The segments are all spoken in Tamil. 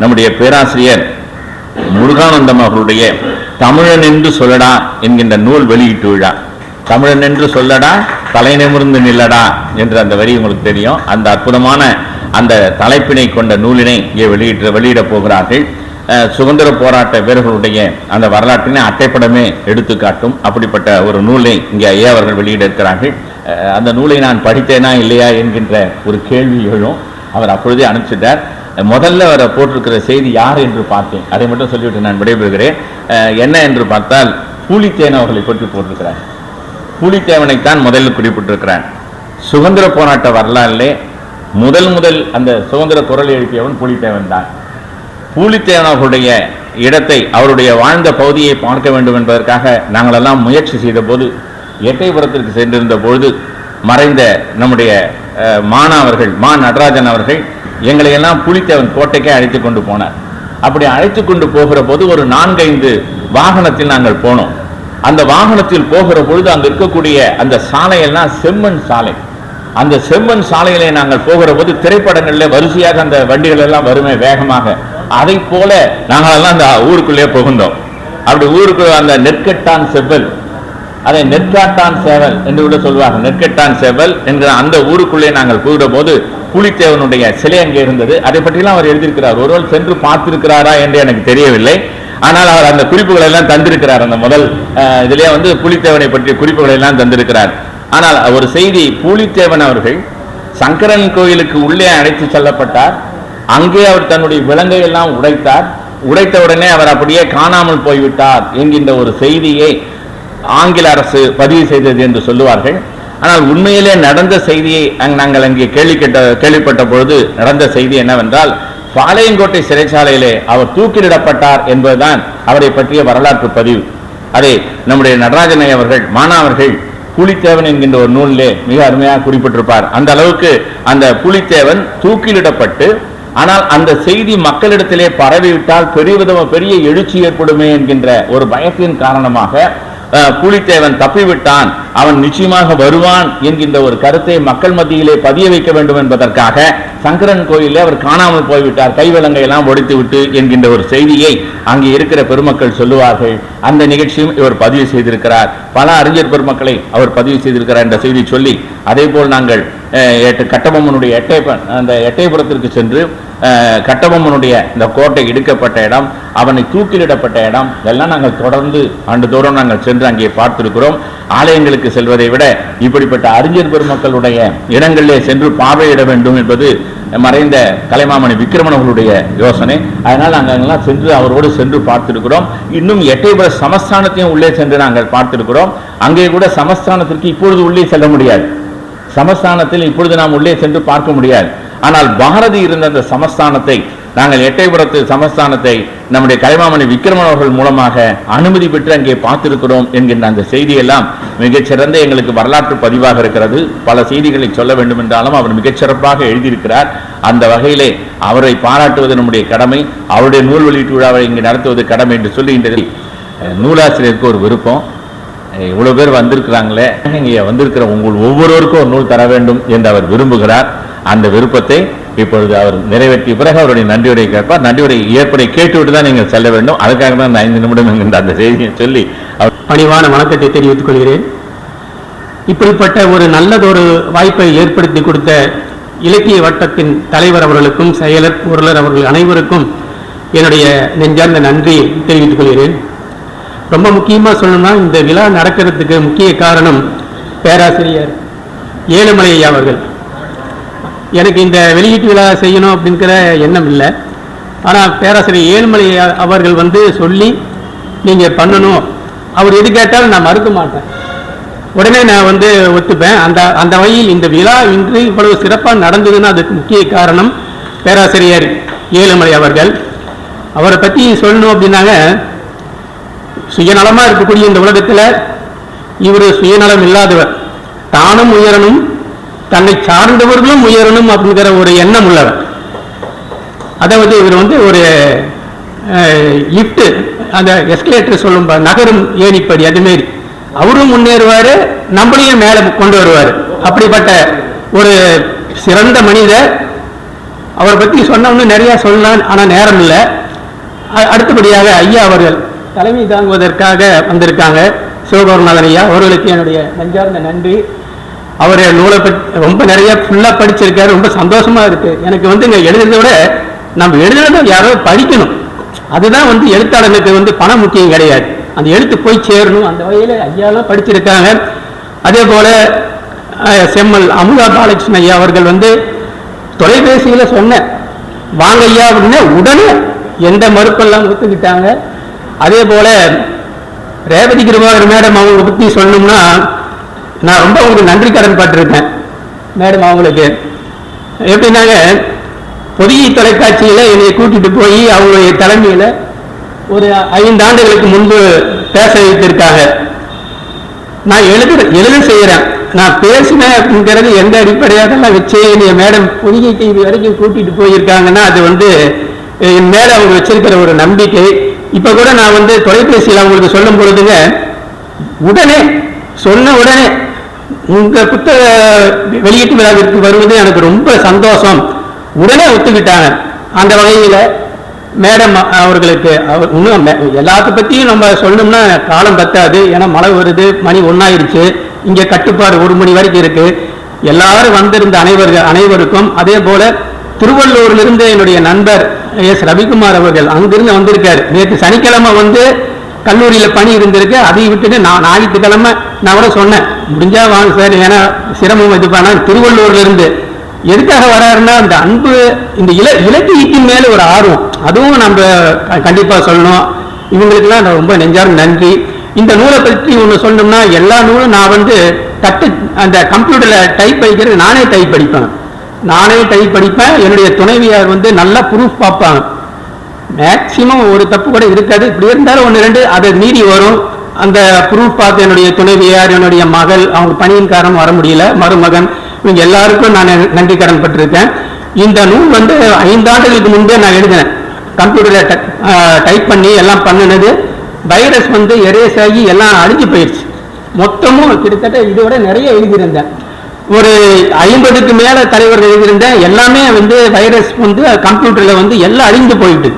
நம்முடைய பேராசிரியர் முருகானந்தம் அவர்களுடைய தமிழன் என்று சொல்லடா என்கின்ற நூல் வெளியீட்டு விழா. தமிழன் என்று சொல்லடா தலை நிமிர்ந்து நில்லடா என்ற அந்த வரி உங்களுக்கு தெரியும். அந்த அற்புதமான அந்த தலைப்பினை கொண்ட நூலினை இங்கே வெளியிட்டு வெளியிடப் போகிறார்கள். சுதந்திர போராட்ட வீரர்களுடைய அந்த வரலாற்றினை அட்டைப்படமே எடுத்துக்காட்டும். அப்படிப்பட்ட ஒரு நூலை இங்கே ஐயா அவர்கள் வெளியிட இருக்கிறார்கள். அந்த நூலை நான் படித்தேனா இல்லையா என்கின்ற ஒரு கேள்வி எழும். அவர் அப்பொழுதே அனுப்பிச்சிட்டார். முதல்ல வர போட்டிருக்கிற செய்தி யார் என்று பார்த்தேன். அதை மட்டும் சொல்லிவிட்டு நான் விடைபெறுகிறேன். என்ன என்று பார்த்தால் பூலித்தேன் அவர்களை பற்றி போட்டிருக்கிறார். பூலித்தேவனைத்தான் முதலில் குறிப்பிட்டிருக்கிறான் சுதந்திர போராட்ட வரலாறுலே முதல் முதல் அந்த சுதந்திர குரல் எழுப்பியவன் பூலித்தேவன் தான். பூலித்தேவன் அவர்களுடைய இடத்தை அவருடைய வாழ்ந்த பகுதியை பார்க்க வேண்டும் என்பதற்காக நாங்களெல்லாம் முயற்சி செய்த போது சென்றிருந்த பொழுது மறைந்த நம்முடைய மாணவர்கள் மானா அவர்கள் மா நடராஜன் அவர்கள் எங்களை எல்லாம் புலித்தேவன் கோட்டைக்கே அழைத்து கொண்டு போனார். அப்படி அழைத்து கொண்டு போகிற போது ஒரு நான்கைந்து வாகனத்தில் நாங்கள் போனோம். அந்த வாகனத்தில் போகிற பொழுது அங்க இருக்கக்கூடிய அந்த சாலையெல்லாம் செம்மண் சாலை. அந்த செம்மண் சாலையிலே நாங்கள் போகிற போது திரைப்படங்களில் வரிசையாக அந்த வண்டிகள் எல்லாம் வருமே வேகமாக. அதை போல நாங்கள் எல்லாம் அந்த ஊருக்குள்ளே புகுந்தோம். அப்படி ஊருக்குள்ள அந்த நெற்கட்டான் செவ்வல் அதை நெற்காட்டான் சேவல் என்று கூட சொல்வார்கள். நெற்கட்டான் சேவல் என்கிற அந்த ஊருக்குள்ளே நாங்கள் போகிற போது புலித்தேவனுடைய சிலை அங்கே இருந்தது. அதை பற்றிலாம் அவர் எழுதியிருக்கிறார். ஒருவர் சென்று பார்த்திருக்கிறாரா என்று எனக்கு தெரியவில்லை. ஆனால் அவர் அந்த குறிப்புகளை எல்லாம் தந்திருக்கிறார். அந்த முதல் இதிலே வந்து புலித்தேவனை பற்றிய குறிப்புகளை எல்லாம் தந்திருக்கிறார். ஆனால் ஒரு செய்தி புலித்தேவன் அவர்கள் சங்கரன் கோயிலுக்கு உள்ளே அழைத்து செல்லப்பட்டார். அங்கே அவர் தன்னுடைய விலங்கை எல்லாம் உடைத்தார். உடைத்த உடனே அவர் அப்படியே காணாமல் போய்விட்டார் என்கின்ற ஒரு செய்தியை ஆங்கில அரசு பதிவு செய்தது என்று சொல்லுவார்கள். ஆனால் உண்மையிலே நடந்த செய்தியை நாங்கள் அங்கே கேள்வி கேட்ட கேள்விப்பட்ட பொழுது நடந்த செய்தி என்னவென்றால் பாளையங்கோட்டை சிறைச்சாலையிலே அவர் தூக்கிலிடப்பட்டார் என்பதுதான் அவரை பற்றிய வரலாற்று பதிவு. அதை நம்முடைய நடராஜனை அவர்கள் மாணவர்கள் புலித்தேவன் என்கின்ற ஒரு நூலிலே மிக அருமையாக குறிப்பிட்டிருப்பார். அந்த அளவுக்கு அந்த புலித்தேவன் தூக்கிலிடப்பட்டு ஆனால் அந்த செய்தி மக்களிடத்திலே பரவிவிட்டால் பெரிய விதமாக பெரிய எழுச்சி ஏற்படுமே என்கின்ற ஒரு பயத்தின் காரணமாக புலித்தேவன் தப்பிவிட்டான். அவன் நிச்சயமாக வருவான் என்கின்ற ஒரு கருத்தை மக்கள் மத்தியிலே பதிய வைக்க வேண்டும் என்பதற்காக சங்கரன் கோயிலே அவர் காணாமல் போய்விட்டார். கைவிலங்கை எல்லாம் ஒடித்து விட்டு என்கின்ற ஒரு செய்தியை அங்கே இருக்கிற பெருமக்கள் சொல்லுவார்கள். அந்த நிகழ்ச்சியும் இவர் பதிவு செய்திருக்கிறார். பல அறிஞர் பெருமக்களை அவர் பதிவு செய்திருக்கிறார் என்ற செய்தி சொல்லி அதே போல் நாங்கள் எட்டு கட்டபொம்மனுடைய எட்டயப்பன் அந்த எட்டயபுரத்திற்கு சென்று கட்டபொம்மனுடைய இந்த கோட்டை எடுக்கப்பட்ட இடம் அவனை தூக்கிலிடப்பட்ட இடம் இதெல்லாம் நாங்கள் தொடர்ந்து ஆண்டுதோறும் நாங்கள் சென்று அங்கே பார்த்திருக்கிறோம். ஆலயங்களுக்கு செல்வதை விட இப்படிப்பட்ட அறிஞர் பெருமக்களுடைய இடங்களிலே சென்று பார்வையிட வேண்டும் என்பது மறைந்த கலைமாமணி விக்ரமன் யோசனை. அதனால் நாங்கள் அங்கெல்லாம் சென்று அவரோடு சென்று பார்த்திருக்கிறோம். இன்னும் எட்டைபுர சமஸ்தானத்தையும் உள்ளே சென்று நாங்கள் பார்த்திருக்கிறோம். அங்கே கூட சமஸ்தானத்திற்கு இப்பொழுது உள்ளே செல்ல முடியாது. சமஸ்தானத்தில் இப்பொழுது நாம் உள்ளே சென்று பார்க்க முடியாது. ஆனால் பாரதி இருந்த அந்த சமஸ்தானத்தை நாங்கள் எட்டைபுரத்து சமஸ்தானத்தை நம்முடைய கலைமாமணி விக்ரமன் அவர்கள் மூலமாக அனுமதி பெற்று அங்கே பார்த்திருக்கிறோம் என்கின்ற அந்த செய்தியெல்லாம் மிகச்சிறந்த எங்களுக்கு வரலாற்று பதிவாக இருக்கிறது. பல செய்திகளை சொல்ல வேண்டும் என்றாலும் அவர் மிகச்சிறப்பாக எழுதியிருக்கிறார். அந்த வகையிலே அவரை பாராட்டுவது நம்முடைய கடமை. அவருடைய நூல் வெளியீட்டு விழாவை இங்கு நடத்துவது கடமை என்று சொல்லுகின்றதில் நூலாசிரியருக்கு ஒரு விருப்பம். இவ்வளோ பேர் வந்திருக்கிறாங்களே இங்கே வந்திருக்கிற உங்கள் ஒவ்வொருவருக்கும் ஒரு நூல் தர வேண்டும் என்று அவர் விரும்புகிறார். அந்த விருப்பத்தை இப்பொழுது அவர் நிறைவேற்றிய பிறகு அவருடைய நன்றியுரை கேட்பார். நன்றியுரை ஏற்படை கேட்டுவிட்டு தான் நீங்கள் செல்ல வேண்டும். அதுக்காக தான் இந்த ஐந்து நிமிடம் என்கின்ற அந்த செய்தியை சொல்லி அவர் பணிவான வணக்கத்தை தெரிவித்துக் கொள்கிறேன். இப்படிப்பட்ட ஒரு நல்லதொரு வாய்ப்பை ஏற்படுத்தி கொடுத்த இலக்கிய வட்டத்தின் தலைவர் அவர்களுக்கும் செயலர் பொருளர் அவர்கள் அனைவருக்கும் என்னுடைய நெஞ்சார்ந்த நன்றியை தெரிவித்துக் கொள்கிறேன். ரொம்ப முக்கியமாக சொல்லணும்னா இந்த விழா நடக்கிறதுக்கு முக்கிய காரணம் பேராசிரியர் ஏழுமலை அவர்கள். எனக்கு இந்த வெளியீட்டு விழா செய்யணும் அப்படிங்கிற எண்ணம் இல்லை. ஆனால் பேராசிரியர் ஏழுமலை அவர்கள் வந்து சொல்லி நீங்கள் பண்ணணும். அவர் எது கேட்டாலும் நான் மறுக்க மாட்டேன். உடனே நான் வந்து ஒத்துப்பேன். அந்த அந்த வகையில் இந்த விழா இன்று இவ்வளவு சிறப்பாக நடந்ததுன்னா அதுக்கு முக்கிய காரணம் பேராசிரியர் ஏழுமலை அவர்கள். அவரை பற்றி சொல்லணும் அப்படின்னாங்க சுயநலமாக இருக்கக்கூடிய இந்த உலகத்தில் இவர் சுயநலம் இல்லாதவர் தானும் உயரணும் தன்னை சார்ந்தவர்களும் உயரணும் அப்படிங்கிற ஒரு எண்ணம் உள்ளவர். அதாவது இவர் வந்து ஒரு லிஃப்ட் அந்த எஸ்கலேட்டர் சொல்லும் நகரும் ஏணிப்படி அதுமாரி அவரும் முன்னேறுவார் நம்மளையும் மேலே கொண்டு வருவார். அப்படிப்பட்ட ஒரு சிறந்த மனிதர். அவரை பற்றி சொன்னோம்னு நிறைய சொல்லலாம் ஆனால் நேரம் இல்லை. அடுத்தபடியாக ஐயா அவர்கள் தலைமை தாங்குவதற்காக வந்திருக்காங்க. சிவகௌரநாதன் ஐயா அவர்களுக்கு என்னுடைய நெஞ்சார்ந்த நன்றி. அவர் நூலை பற்றி ரொம்ப நிறைய ஃபுல்லாக படிச்சிருக்காரு ரொம்ப சந்தோஷமாக இருக்குது எனக்கு வந்து இங்கே எழுதுறதை விட நம்ம எழுதுறத யாரோ படிக்கணும். அதுதான் வந்து எழுத்தாளனுக்கு வந்து பணம் முக்கியம் கிடையாது. அந்த எழுத்து போய் சேரணும். அந்த வகையில் ஐயாலாம் படிச்சிருக்காங்க. அதே போல் செம்மல் அமுதா பாலகிருஷ்ணன் ஐயா அவர்கள் வந்து தொலைபேசியில் சொன்னேன் வாங்க ஐயா அப்படின்னா உடனே எந்த மறுப்பெல்லாம் ஒத்துக்கிட்டாங்க. அதே போல் ரேவதி கிருபாகர் மேடம் அவங்க பற்றி சொன்னோம்னா நான் ரொம்ப உங்களுக்கு நன்றி கடன் பட்டிருக்கேன். மேடம் அவங்களுக்கு. எப்படின்னாங்க பொதிகை தொலைக்காட்சியில் என்னை கூட்டிட்டு போய் அவங்களுடைய தலைமையில் ஒரு ஐந்து ஆண்டுகளுக்கு முன்பு பேச வைத்திருக்காங்க. நான் எழுது எழுத செய்கிறேன் நான் பேசினேன் அப்படிங்கிறது எந்த அடிப்படையாகலாம் வச்சு என்னைய மேடம் பொதிகை டிவி வரைக்கும் கூட்டிட்டு போயிருக்காங்கன்னா அது வந்து என் மேலே அவங்க வச்சிருக்கிற ஒரு நம்பிக்கை. இப்போ கூட நான் வந்து தொலைபேசியில் அவங்களுக்கு சொல்லும் பொழுதுங்க உடனே சொன்ன உடனே உங்க புத்தக வெளியீட்டு விழாவிற்கு வருவது எனக்கு ரொம்ப சந்தோஷம். உடனே ஒத்துக்கிட்டாங்க. அந்த வகையில் மேடம் அவர்களுக்கு அவர் இன்னும் எல்லாத்த பற்றியும் நம்ம சொல்லணும்னா காலம் பத்தாது. ஏன்னா மழை வருது மணி ஒன்றாயிருச்சு இங்கே கட்டுப்பாடு ஒரு மணி வரைக்கும் இருக்கு. எல்லாரும் வந்திருந்த அனைவர்கள் அனைவருக்கும் அதே போல திருவள்ளூரிலிருந்து என்னுடைய நண்பர் எஸ். ரவிக்குமார் அவர்கள் அங்கிருந்து வந்திருக்காரு. நேற்று சனிக்கிழமை வந்து கல்லூரியில் பணி இருந்திருக்கு அதை விட்டுட்டு நான் ஞாயிற்றுக்கிழமை நான் கூட சொன்னேன் முடிஞ்சா வாங்க சார் ஏன்னா சிரமம் இது பண்ண திருவள்ளூர்ல இருந்து. எதுக்காக வராருன்னா அந்த அன்பு இந்த இல இலக்கியத்தின் மேலே ஒரு ஆர்வம். அதுவும் நம்ம கண்டிப்பாக சொல்லணும். இவங்களுக்கெல்லாம் நான் ரொம்ப நெஞ்சாரும் நன்றி. இந்த நூலை பற்றி ஒன்று சொல்லணும்னா எல்லா நூலும் நான் வந்து தட்டு அந்த கம்ப்யூட்டரில் டைப் படிக்கிறது நானே டைப் படிப்பேன் நானே டைப் படிப்பேன் என்னுடைய துணைவியார் வந்து நல்லா ப்ரூஃப் பார்ப்பாங்க. மேக்சிமம் ஒரு தப்பு கூட இருக்காது. இப்படி இருந்தாலும் ஒன்று ரெண்டு அதை மீறி வரும். அந்த ப்ரூஃப் பார்த்து என்னுடைய துணைவியார் என்னுடைய மகள் அவங்க பணியின் காரணம் வர முடியல. மருமகன் இவங்க எல்லாருக்கும் நான் நன்றி கடன் பட்டிருக்கேன் இந்த நூல் வந்து ஐந்தாண்டுகளுக்கு முன்பே நான் எழுதினேன். கம்ப்யூட்டரில் டைப் பண்ணி எல்லாம் பண்ணினது. வைரஸ் வந்து எரேஸ் ஆகி எல்லாம் அழிஞ்சு போயிடுச்சு. மொத்தமும் கிட்டத்தட்ட இதோட நிறைய எழுதியிருந்தேன். ஒரு ஐம்பதுக்கு மேலே தலைவர்கள் எழுதியிருந்தேன். எல்லாமே வந்து வைரஸ் வந்து கம்ப்யூட்டரில் வந்து எல்லாம் அழிந்து போயிட்டு.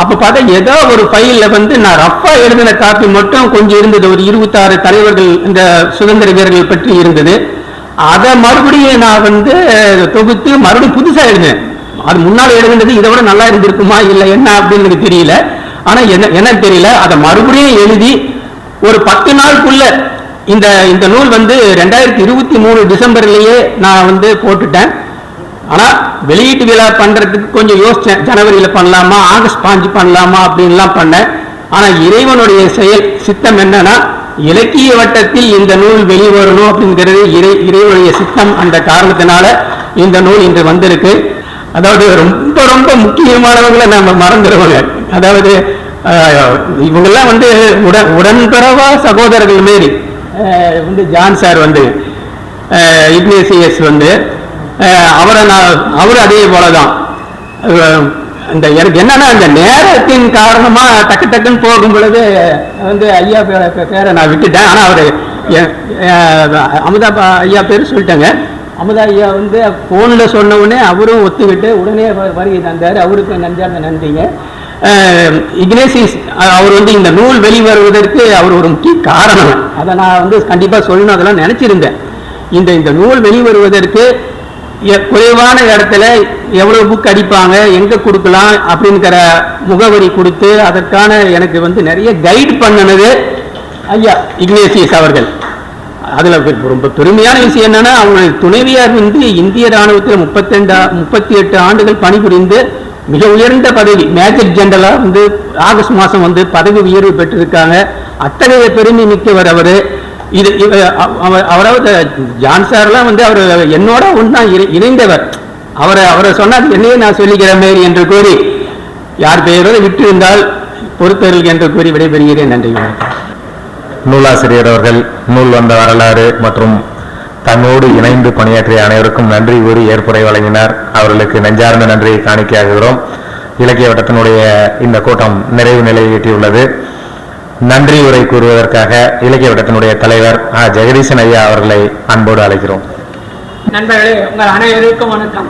அப்ப பார்த்தா ஏதோ ஒரு ஃபைல்ல வந்து நான் ரஃபா எழுதின காப்பி மட்டும் கொஞ்சம் இருந்தது. ஒரு இருபத்தாறு தலைவர்கள் இந்த சுதந்திர வீரர்கள் பற்றி இருந்தது. அதை மறுபடியும் நான் வந்து தொகுத்து மறுபடியும் புதுசா எழுதினேன். அது முன்னால் எழுதுனது இதை விட நல்லா இருந்திருக்குமா இல்லை என்ன அப்படின்னு எனக்கு தெரியல. ஆனா என்ன என்னன்னு தெரியல. அதை மறுபடியும் எழுதி ஒரு பத்து நாளுக்குள்ள இந்த இந்த நூல் வந்து ரெண்டாயிரத்தி இருபத்தி மூணு டிசம்பர்லயே நான் வந்து போட்டுட்டேன். ஆனால் வெளியீட்டு விழா பண்ணுறதுக்கு கொஞ்சம் யோசிச்சேன். ஜனவரியில் பண்ணலாமா? ஆகஸ்ட் பாஞ்சு பண்ணலாமா? அப்படின்லாம் பண்ணேன். ஆனால் இறைவனுடைய செயல் சித்தம் என்னன்னா இலக்கிய வட்டத்தில் இந்த நூல் வெளிவரணும் அப்படிங்கிறது இறை இறைவனுடைய சித்தம் அந்த காரணத்தினால இந்த நூல் இன்று வந்திருக்கு. அதாவது ரொம்ப ரொம்ப முக்கியமானவங்களை நம்ம மறந்துடுவோங்க. அதாவது இவங்கெல்லாம் வந்து உடன் உடன்பிறவா சகோதரர்கள் மாரி. வந்து ஜான் சார் வந்து இக்னேசியஸ் வந்து அவரை நான் அவரும் அதே போலதான். தான் இந்த எனக்கு என்னன்னா அந்த நேரத்தின் காரணமா டக்கு டக்குன்னு போகும் பொழுது வந்து ஐயா பேரை நான் விட்டுட்டேன். ஆனா அவரு எ- அமுதா ஐயா பேர் சொல்லிட்டேங்க. அமுதா ஐயா வந்து போன்ல சொன்ன உடனே அவரும் ஒத்துக்கிட்டு உடனே வருகை தந்தார். அவருக்கு நன்றியாக நன்றிங்க. இக்னேசிஸ் அவர் வந்து இந்த நூல் வெளிவருவதற்கு அவர் ஒரு முக்கிய காரணம். அதை நான் வந்து கண்டிப்பா சொல்லணும் அதெல்லாம் நினைச்சிருந்தேன். இந்த இந்த நூல் வெளிவருவதற்கு குறைவான இடத்துல எவ்வளவு புக் அடிப்பாங்க எங்க கொடுக்கலாம் அப்படிங்கிற முகவரி கொடுத்து அதற்கான எனக்கு வந்து நிறைய கைட் பண்ணினது ஐயா இக்னேசியஸ் அவர்கள். அதுல ரொம்ப பெருமையான விஷயம் என்னன்னா அவங்க துணைவியார் வந்து இந்திய ராணுவத்தில் முப்பத்தெண்டு முப்பத்தி எட்டு ஆண்டுகள் பணிபுரிந்து மிக உயர்ந்த பதவி மேஜர் ஜெனரலா வந்து ஆகஸ்ட் மாசம் வந்து பதவி உயர்வு பெற்றிருக்காங்க. அத்தகைய பெருமை மிக்கவர் அவரு. இது இவ- அவராவது ஜான் சார்லாம் வந்து அவர் என்னோட ஒன்றா இணைந்தவர். அவரை அவரை சொன்னால் என்னையே நான் சொல்லிக்கிற மாரி என்று கூறி யார் பெயரோடு விட்டு இருந்தால் பொறுத்தவர்கள் என்று கூறி விடைபெறுகிறேன். நன்றி நூலாசிரியர் அவர்கள் நூல் வந்த வரலாறு மற்றும் தன்னோடு இணைந்து பணியாற்றிய அனைவருக்கும் நன்றி கூறி ஏற்புரை வழங்கினார். அவர்களுக்கு நெஞ்சார்ந்த நன்றியை காணிக்கையாகிறோம் இலக்கிய வட்டத்தினுடைய இந்த கூட்டம் நிறைவு நிலையை எட்டியுள்ளது. நன்றி உரை கூறுவதற்காக இலக்கிய வட்டத்தினுடைய தலைவர் ஆ. ஜெகதீசன் ஐயா அவர்களை அன்போடு அழைக்கிறோம். நண்பர்களே உங்கள் அனைவருக்கும் வணக்கம்.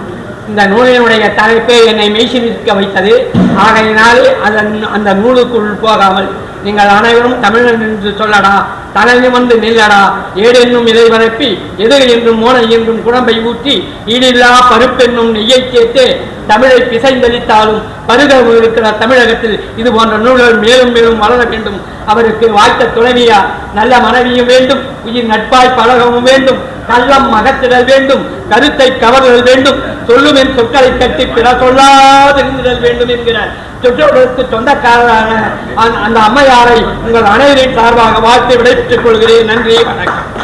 இந்த நூலினுடைய தலைப்பே என்னை மெய்சிலிருக்க வைத்தது. ஆகையினால் அதன் அந்த நூலுக்குள் போகாமல் நீங்கள் அனைவரும் தமிழன் என்று சொல்லடா. தலை நிமிர்ந்து நில்லடா. ஏடென்னும் இதை வரப்பி எதிர் என்றும் மோனை என்றும் குழம்பை ஊற்றி ஈடில்லா பருப்பென்னும் நெய்யை சேர்த்து தமிழை பிசைந்தளித்தாலும் பருக இருக்கிற தமிழகத்தில் இது போன்ற நூல்கள் மேலும் மேலும் வளர வேண்டும். அவருக்கு வாழ்த்த துணைவியா நல்ல மனைவியும் வேண்டும் உயிர் நட்பாய் பழகவும் வேண்டும் கள்ளம் மகத்திடல் வேண்டும் கருத்தை கவர்தல் வேண்டும் சொல்லும் என் சொற்களை கட்டி பிற சொல்லாதிருந்திடல் வேண்டும் என்கிறார். சொற்றொடருக்கு சொந்தக்காரரான அந்த- அந்த அம்மையாரை உங்கள் அனைவரின் சார்பாக வாழ்த்து விடைபெற்றுக் கொள்கிறேன். நன்றி வணக்கம்.